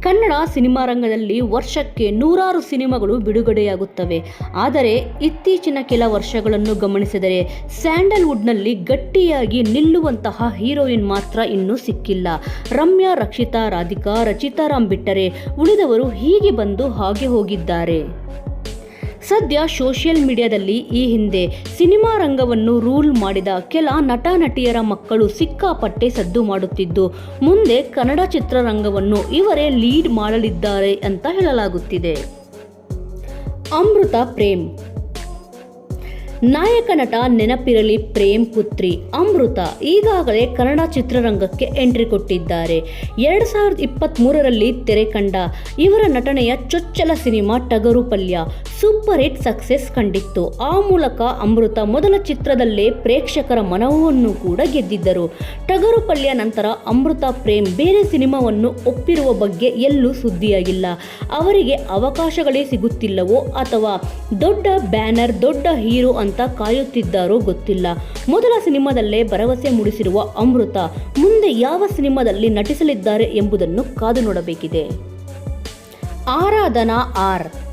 Kannada cinema ರಂಗದಲ್ಲಿ ವರ್ಷಕ್ಕೆ ನೂರಾರು ಸಿನಿಮಾಗಳು ಬಿಡುಗಡೆಯಾಗುತ್ತವೆ. ಆದರೆ ಇತ್ತೀಚಿನ ಕೆಲ ವರ್ಷಗಳನ್ನು ಗಮನಿಸಿದರೆ ಸ್ಯಾಂಡಲ್ವುಡ್ನಲ್ಲಿ ಗಟ್ಟಿಯಾಗಿ ನಿಲ್ಲುವಂತಹ ಹೀರೋಯಿನ್ ಮಾತ್ರ ಇನ್ನೂ ಸಿಕ್ಕಿಲ್ಲ. ರಮ್ಯಾ, ರಕ್ಷಿತಾ, ರಾಧಿಕಾ ರಚಿತಾರಾಮ್ ಬಿಟ್ಟರೆ ಉಳಿದವರು ಹೀಗೆ ಬಂದು ಹಾಗೆ ಹೋಗಿದ್ದಾರೆ. ಸದ್ಯ ಸೋಷಿಯಲ್ ಮೀಡಿಯಾದಲ್ಲಿ ಈ ಹಿಂದೆ ಸಿನಿಮಾ ರಂಗವನ್ನು ರೂಲ್ ಮಾಡಿದ ಕೆಲ ನಟ ನಟಿಯರ ಮಕ್ಕಳು ಸಿಕ್ಕಾಪಟ್ಟೆ ಸದ್ದು ಮಾಡುತ್ತಿದ್ದು, ಮುಂದೆ ಕನ್ನಡ ಚಿತ್ರರಂಗವನ್ನು ಇವರೇ ಲೀಡ್ ಮಾಡಲಿದ್ದಾರೆ ಅಂತ ಹೇಳಲಾಗುತ್ತಿದೆ. ಅಮೃತ ಪ್ರೇಮ್. ನಾಯಕ ನಟ ನೆನಪಿರಲಿ ಪ್ರೇಮ್ ಪುತ್ರಿ ಅಮೃತ ಈಗಾಗಲೇ ಕನ್ನಡ ಚಿತ್ರರಂಗಕ್ಕೆ ಎಂಟ್ರಿ ಕೊಟ್ಟಿದ್ದಾರೆ. ಎರಡು ಸಾವಿರದ ಇಪ್ಪತ್ತ್ಮೂರರಲ್ಲಿ ತೆರೆ ಕಂಡ ಇವರ ನಟನೆಯ ಚೊಚ್ಚಲ ಸಿನಿಮಾ ಟಗರು ಪಲ್ಯ ಸೂಪರ್ ಹಿಟ್ ಸಕ್ಸೆಸ್ ಕಂಡಿತ್ತು. ಆ ಮೂಲಕ ಅಮೃತ ಮೊದಲ ಚಿತ್ರದಲ್ಲೇ ಪ್ರೇಕ್ಷಕರ ಮನವನ್ನು ಕೂಡ ಗೆದ್ದಿದ್ದರು. ಟಗರು ಪಲ್ಯ ನಂತರ ಅಮೃತ ಪ್ರೇಮ್ ಬೇರೆ ಸಿನಿಮಾವನ್ನು ಒಪ್ಪಿರುವ ಬಗ್ಗೆ ಎಲ್ಲೂ ಸುದ್ದಿಯಾಗಿಲ್ಲ. ಅವರಿಗೆ ಅವಕಾಶಗಳೇ ಸಿಗುತ್ತಿಲ್ಲವೋ ಅಥವಾ ದೊಡ್ಡ ಬ್ಯಾನರ್, ದೊಡ್ಡ ಹೀರೋ ಅಂತ ಕಾಯುತ್ತಿದ್ದಾರೋ ಗೊತ್ತಿಲ್ಲ. ಮೊದಲ ಸಿನಿಮಾದಲ್ಲೇ ಭರವಸೆ ಮೂಡಿಸಿರುವ ಅಮೃತ ಮುಂದೆ ಯಾವ ಸಿನಿಮಾದಲ್ಲಿ ನಟಿಸಲಿದ್ದಾರೆ ಎಂಬುದನ್ನು ಕಾದು ನೋಡಬೇಕಿದೆ. ಆರಾಧನಾ ಆರ್.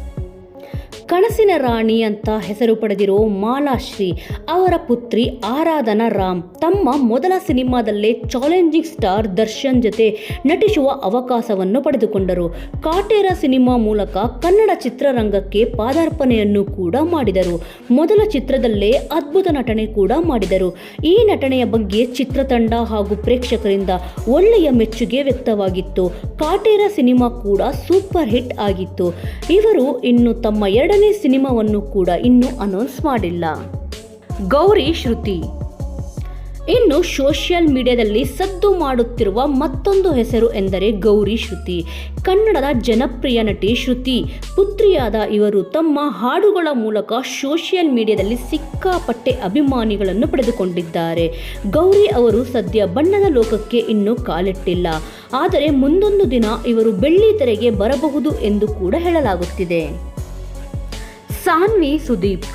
ಕನಸಿನ ರಾಣಿ ಅಂತ ಹೆಸರು ಪಡೆದಿರೋ ಮಾಲಾಶ್ರೀ, ಅವರ ಪುತ್ರಿ ಆರಾಧನಾ ರಾಮ್ ತಮ್ಮ ಮೊದಲ ಸಿನಿಮಾದಲ್ಲೇ ಚಾಲೆಂಜಿಂಗ್ ಸ್ಟಾರ್ ದರ್ಶನ್ ಜೊತೆ ನಟಿಸುವ ಅವಕಾಶವನ್ನು ಪಡೆದುಕೊಂಡರು. ಕಾಟೇರ ಸಿನಿಮಾ ಮೂಲಕ ಕನ್ನಡ ಚಿತ್ರರಂಗಕ್ಕೆ ಪಾದಾರ್ಪಣೆಯನ್ನು ಕೂಡ ಮಾಡಿದರು. ಮೊದಲ ಚಿತ್ರದಲ್ಲೇ ಅದ್ಭುತ ನಟನೆ ಕೂಡ ಮಾಡಿದರು. ಈ ನಟನೆಯ ಬಗ್ಗೆ ಚಿತ್ರತಂಡ ಹಾಗೂ ಪ್ರೇಕ್ಷಕರಿಂದ ಒಳ್ಳೆಯ ಮೆಚ್ಚುಗೆ ವ್ಯಕ್ತವಾಗಿತ್ತು. ಕಾಟೇರ ಸಿನಿಮಾ ಕೂಡ ಸೂಪರ್ ಹಿಟ್ ಆಗಿತ್ತು. ಇವರು ಇನ್ನು ತಮ್ಮ ಎರಡನೇ ಸಿನಿಮಾವನ್ನು ಕೂಡ ಇನ್ನೂ ಅನೌನ್ಸ್ ಮಾಡಿಲ್ಲ. ಗೌರಿ, ಶ್ರುತಿ. ಇನ್ನು ಸೋಷಿಯಲ್ ಮೀಡಿಯಾದಲ್ಲಿ ಸದ್ದು ಮಾಡುತ್ತಿರುವ ಮತ್ತೊಂದು ಹೆಸರು ಎಂದರೆ ಗೌರಿ, ಶ್ರುತಿ. ಕನ್ನಡದ ಜನಪ್ರಿಯ ನಟಿ ಶ್ರುತಿ, ಪುತ್ರಿಯಾದ ಇವರು ತಮ್ಮ ಹಾಡುಗಳ ಮೂಲಕ ಸೋಷಿಯಲ್ ಮೀಡಿಯಾದಲ್ಲಿ ಸಿಕ್ಕಾಪಟ್ಟೆ ಅಭಿಮಾನಿಗಳನ್ನು ಪಡೆದುಕೊಂಡಿದ್ದಾರೆ. ಗೌರಿ ಅವರು ಸದ್ಯ ಬಣ್ಣದ ಲೋಕಕ್ಕೆ ಇನ್ನೂ ಕಾಲಿಟ್ಟಿಲ್ಲ. ಆದರೆ ಮುಂದೊಂದು ದಿನ ಇವರು ಬೆಳ್ಳಿ ತೆರೆಗೆ ಬರಬಹುದು ಎಂದು ಕೂಡ ಹೇಳಲಾಗುತ್ತಿದೆ. ಸಾನ್ವಿ ಸುದೀಪ್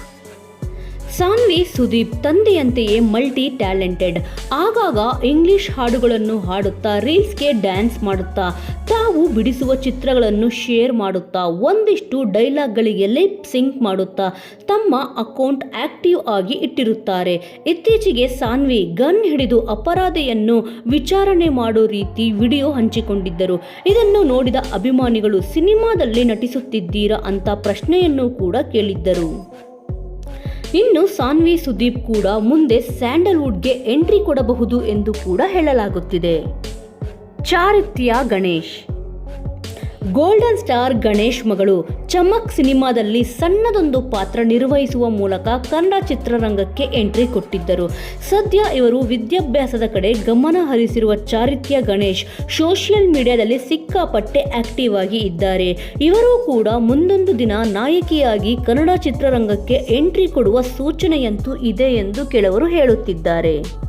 ಸಾನ್ವಿ, ಸುದೀಪ್ ತಂದೆಯಂತೆಯೇ ಮಲ್ಟಿ ಟ್ಯಾಲೆಂಟೆಡ್ ಆಗಾಗ ಇಂಗ್ಲಿಷ್ ಹಾಡುಗಳನ್ನು ಹಾಡುತ್ತಾ, ರೀಲ್ಸ್ಗೆ ಡ್ಯಾನ್ಸ್ ಮಾಡುತ್ತಾ, ತಾವು ಬಿಡಿಸುವ ಚಿತ್ರಗಳನ್ನು ಶೇರ್ ಮಾಡುತ್ತಾ, ಒಂದಿಷ್ಟು ಡೈಲಾಗ್ಗಳಿಗೆ ಲಿಪ್ ಸಿಂಕ್ ಮಾಡುತ್ತಾ, ತಮ್ಮ ಅಕೌಂಟ್ ಆಕ್ಟಿವ್ ಆಗಿ ಇಟ್ಟಿರುತ್ತಾರೆ. ಇತ್ತೀಚೆಗೆ ಸಾನ್ವಿ ಗನ್ ಹಿಡಿದು ಅಪರಾಧಿಯನ್ನು ವಿಚಾರಣೆ ಮಾಡೋ ರೀತಿ ವಿಡಿಯೋ ಹಂಚಿಕೊಂಡಿದ್ದರು. ಇದನ್ನು ನೋಡಿದ ಅಭಿಮಾನಿಗಳು, ಸಿನಿಮಾದಲ್ಲಿ ನಟಿಸುತ್ತಿದ್ದೀರಾ? ಅಂತ ಪ್ರಶ್ನೆಯನ್ನು ಕೂಡ ಕೇಳಿದ್ದರು. ಇನ್ನು ಸಾನ್ವಿ ಸುದೀಪ್ ಕೂಡ ಮುಂದೆ ಸ್ಯಾಂಡಲ್ವುಡ್ಗೆ ಎಂಟ್ರಿ ಕೊಡಬಹುದು ಎಂದು ಕೂಡ ಹೇಳಲಾಗುತ್ತಿದೆ. ಚಾರಿತ್ಯ ಗಣೇಶ್. ಗೋಲ್ಡನ್ ಸ್ಟಾರ್ ಗಣೇಶ್ ಮಗಳು ಚಮಕ್ ಸಿನಿಮಾದಲ್ಲಿ ಸಣ್ಣದೊಂದು ಪಾತ್ರ ನಿರ್ವಹಿಸುವ ಮೂಲಕ ಕನ್ನಡ ಚಿತ್ರರಂಗಕ್ಕೆ ಎಂಟ್ರಿ ಕೊಟ್ಟಿದ್ದರು. ಸದ್ಯ ಇವರು ವಿದ್ಯಾಭ್ಯಾಸದ ಕಡೆ ಗಮನ ಹರಿಸಿರುವ ಚಾರಿತ್ಯ ಗಣೇಶ್ ಸೋಷಿಯಲ್ ಮೀಡಿಯಾದಲ್ಲಿ ಸಿಕ್ಕಾಪಟ್ಟೆ ಆಕ್ಟಿವ್ ಆಗಿ ಇದ್ದಾರೆ. ಇವರು ಕೂಡ ಮುಂದೊಂದು ದಿನ ನಾಯಕಿಯಾಗಿ ಕನ್ನಡ ಚಿತ್ರರಂಗಕ್ಕೆ ಎಂಟ್ರಿ ಕೊಡುವ ಸೂಚನೆಯಂತೂ ಇದೆ ಎಂದು ಕೆಲವರು ಹೇಳುತ್ತಿದ್ದಾರೆ.